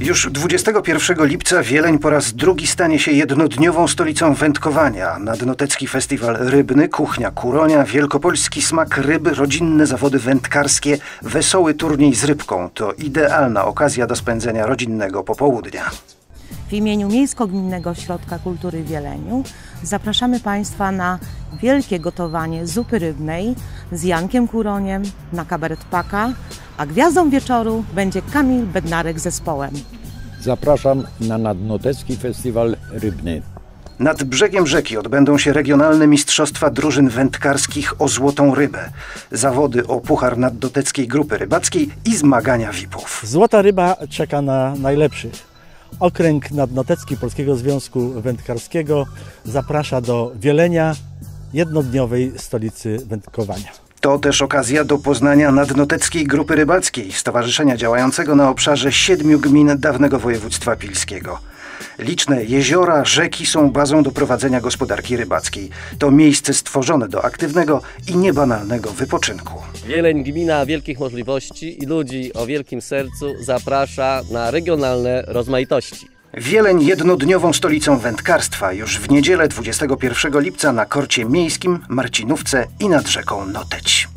Już 21 lipca Wieleń po raz drugi stanie się jednodniową stolicą wędkowania. Nadnotecki Festiwal Rybny, Kuchnia Kuronia, Wielkopolski Smak Ryby, rodzinne zawody wędkarskie, wesoły turniej z rybką. To idealna okazja do spędzenia rodzinnego popołudnia. W imieniu Miejsko-Gminnego Ośrodka Kultury w Wieleniu zapraszamy Państwa na wielkie gotowanie zupy rybnej z Jankiem Kuroniem na kabaret Paka, a gwiazdą wieczoru będzie Kamil Bednarek z zespołem. Zapraszam na Nadnotecki Festiwal Rybny. Nad brzegiem rzeki odbędą się regionalne mistrzostwa drużyn wędkarskich o złotą rybę, zawody o puchar naddoteckiej grupy rybackiej i zmagania VIP-ów. Złota ryba czeka na najlepszych. Okręg Nadnotecki Polskiego Związku Wędkarskiego zaprasza do Wielenia, jednodniowej stolicy wędkowania. To też okazja do poznania nadnoteckiej grupy rybackiej, stowarzyszenia działającego na obszarze siedmiu gmin dawnego województwa pilskiego. Liczne jeziora, rzeki są bazą do prowadzenia gospodarki rybackiej. To miejsce stworzone do aktywnego i niebanalnego wypoczynku. Wieleń, gmina wielkich możliwości i ludzi o wielkim sercu zaprasza na regionalne rozmaitości. Wieleń jednodniową stolicą wędkarstwa już w niedzielę 21 lipca na korcie miejskim, Marcinówce i nad rzeką Noteć.